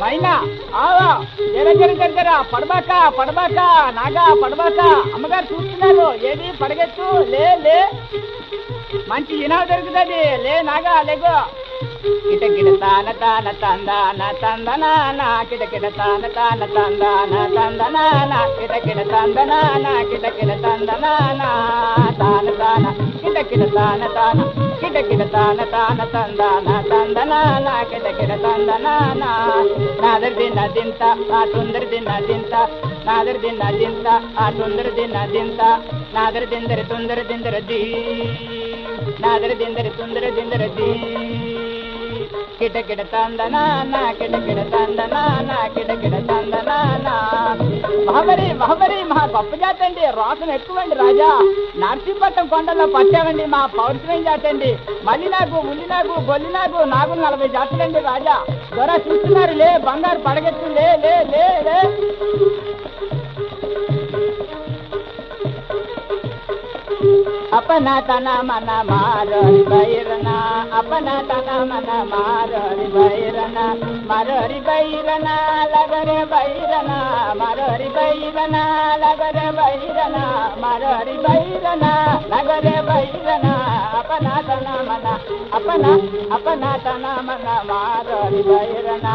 మైనా ఆవా జర జర జర జర పడబాక పడబాక నాగా పడబాక. అమ్మగారు చూస్తున్నారు. ఏది? పడగచ్చు లే లే. మంచి ఇనాలు దొరుకుతుంది లే నాగా లేగో. కిటకిట తాన తాన తందాన తందనాన కిటకిట తాన తాన తందాన తందనాన కిటకిట తందనాన కిటకిట తందనాన తాన తాన. కిటకిట తాన తాన. ಕಿಡ ಕಿಡ ತಾನ ತಾನ ತಂದಾನ ತಂದನ ನಾ ಕಿಡ ಕಿಡ ತಂದನ ನಾದರ ದಿನ ದಿಂತ ಆ ತೊಂದರ ದಿನ ದಿಂತ ನಾದರ ದಿನ ದಿಂತ ಆ ತೊಂದರ ದಿನ ದಿಂತ ನಾದರ ದಿಂದರ ತೊಂದರ ದಿಂದರ ದೀ ನಾದರ ದಿಂದರ ತೊಂದರ ದಿಂದರ ದೀ ಕಿಡ ಕಿಡ ತಂದನ ನಾ ಕಿಡ ಕಿಡ ತಂದನ ನಾ ಕಿಡ ಕಿಡ ತಂದನ ನಾ మహబరి మహబరి మా గొప్ప జాతండి అండి రోసం ఎక్కువండి రాజా. నర్సీపట్నం కొండల్లో పట్టామండి మా పౌరుషమైన జాతండి. అండి మల్లి నాగు ఉల్లి నాగు గొల్లి నాగు నాగు నలభై జాతులండి రాజా. దొర చూస్తున్నారు లే బంగారు పడగెత్తు లే లే లే లే. अपना तना मन माररी बैरना अपना तना मन माररी बैरना माररी बैरना लगरे बैरना माररी बैरना लगरे बैरना माररी बैरना लगरे बैरना अपना तना मन अपना अपना तना मन మారడి బైరన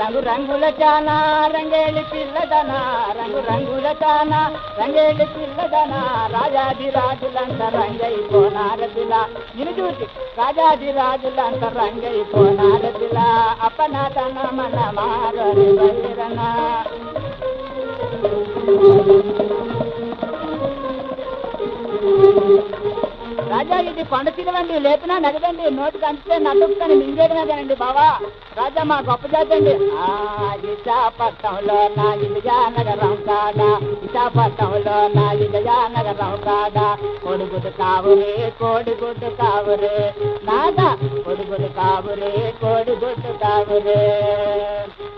రంగు రంగుల చానా రంగేలి పిల్లదన రంగు రంగుల చానా రంగేలి పిల్లదన రాజాది రాజులంత రంగైపోనారదిలా నిన్ను చూసి రాజాది రాజులంత రంగైపోనారదిల అపనాతన మన మారని బైరన రాజా ఇది పండు తినవండి లేపినా నగదండి నోటికి అంతే నటుకుతాను మింగేయడమేనండి బావా. రాజా మా గొప్ప జాతి అండి. విశాఖపట్నంలో నా విజయనగరం కాదా? విశాఖపట్నంలో నా విజయనగరం కాదా? కొడుగుడు కావురే కోడిగుడ్డు కావురే నాదా కొడుగుడు కావురే కోడిగుడ్డు కావురే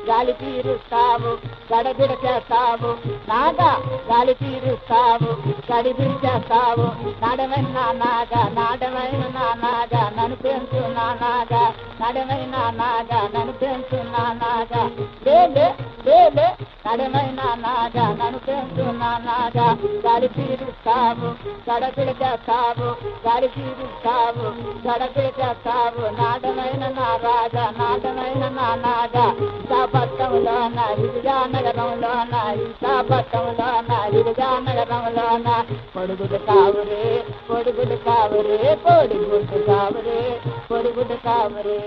గాలి తీరుస్తావు గడబిడ చేస్తావు నాగా గాలి తీరుస్తావు గడిబిడి చేస్తావు నడమైన నాగా నాడమైన నాగా నన్ను పెంచు నాగా. నడమైన నాగా నన్ను పెంచున్నా నాగా. లేలే లేలే నడమైన నాగా. నన్ను పెంచున్నా నాగా. గాలి తీరుస్తావు గడబిడ చేస్తావు గాలి తీరుస్తావు గడబిడ చేస్తావు నాడమైన నా రాజా నాటమైన నా నాగా. విశాఖపట్నంలోన విజయనగరంలోన విశాఖపట్నంలోన విజయనగరంలోన పొడుగుడు కావురే పొడుగుడు కావురే పొడుగుడు కావురే పొడుగుడు కావురే.